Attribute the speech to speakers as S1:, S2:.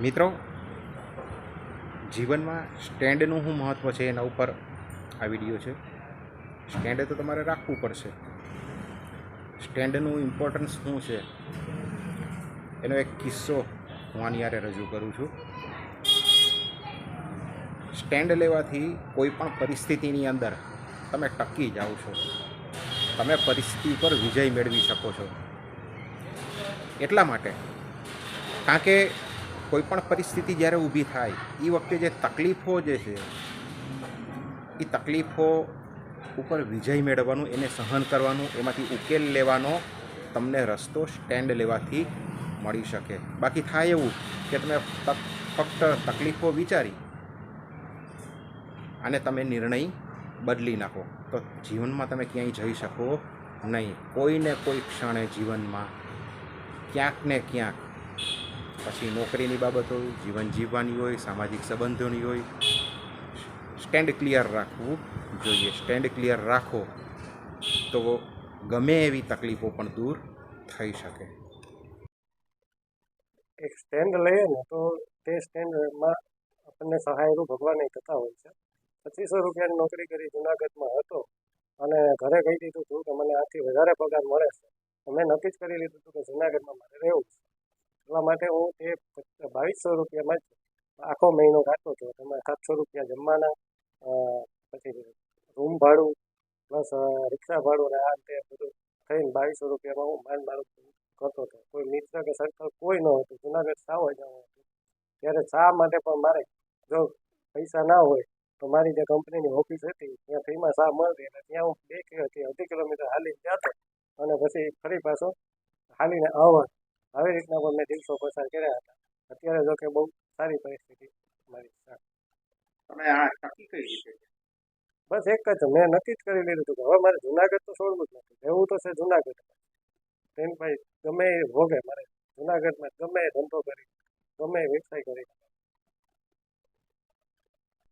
S1: મિત્રો, જીવનમાં સ્ટેન્ડનું શું મહત્ત્વ છે એના ઉપર આ વીડિયો છે. સ્ટેન્ડ તો તમારે રાખવું પડશે. સ્ટેન્ડનું ઇમ્પોર્ટન્સ શું છે? એનો એક કિસ્સો હું આની યારે રજૂ કરું છું. સ્ટેન્ડ લેવાથી કોઈ પણ પરિસ્થિતિની અંદર તમે ટકી જાઓ છો. તમે પરિસ્થિતિ પર વિજય મેળવી શકો છો. એટલા માટે કારણ કે કોઈ પણ પરિસ્થિતિ જ્યારે ઊભી થાય એ વખતે જે તકલીફો જે છે એ તકલીફો ઉપર વિજય મેળવવાનું, એને સહન કરવાનું, એમાંથી ઉકેલ લેવાનો તમને રસ્તો સ્ટેન્ડ લેવાથી મળી શકે. બાકી થાય એવું કે તમે ફક્ત તકલીફો વિચારી અને તમે નિર્ણય બદલી નાખો. તો જીવનમાં તમે ક્યાંય જઈ શકો નહીં. કોઈને કોઈ ક્ષણે જીવનમાં ક્યાંક ને ક્યાંક પછી નોકરીની બાબત હોય જીવન જીવવાની હોય, સામાજિક સંબંધોની હોય. સ્ટેન્ડ ક્લિયર રાખવું જોઈએ. સ્ટેન્ડ ક્લિયર રાખો તો ગમે એવી તકલીફો પણ દૂર થઈ શકે.
S2: એક સ્ટેન્ડ લઈએ ને તો તે સ્ટેન્ડમાં આપણને સહાયરૂપ ભગવાન થતા હોય છે. પચીસો રૂપિયાની નોકરી કરી જુનાગઢમાં હતો અને ઘરે કહી દીધું હતું કે મને આથી વધારે પગાર મળે છે. મેં નક્કી જ કરી લીધું હતું કે જુનાગઢમાં મારે રહેવું છે. એટલા માટે હું તે બાવીસો રૂપિયામાં જ આખો મહિનો કાઢતો હતો. તેમાં સાતસો રૂપિયા જમવાના પછી રૂમ ભાડું, પ્લસ રિક્ષા ભાડું અને આ તે બધું થઈને બાવીસો રૂપિયામાં હું માંડ મારું કરતો હતો. કોઈ મિત્ર કે સર્કલ કોઈ ન હતું. જુનાગઢ સાવ જવાનું હતું. ત્યારે શા માટે પણ મારે જો પૈસા ના હોય, તો મારી જે કંપનીની ઓફિસ હતી, ત્યાં ફીમાં શા મળતી એટલે ત્યાં હું બે કે અઢી કિલોમીટર હાલી જતો અને પછી ફરી પાછો હાલીને આવવા આવી રીતના પણ મેં દિવસો પસાર કર્યા હતા. અત્યારે જો કે બહુ સારી પરિસ્થિતિ મારી.
S1: તમે આ કઈ રીતે?
S2: બસ એક જ મેં નક્કી જ કરી લીધું હતું કે હવે મારે જુનાગઢ તો છોડવું જ નથી. રહેવું તો છે જુનાગઢ ભાઈ ગમે એ ભોગે મારે જુનાગઢમાં ગમે ધંધો કરી ગમે વ્યવસાય કરી.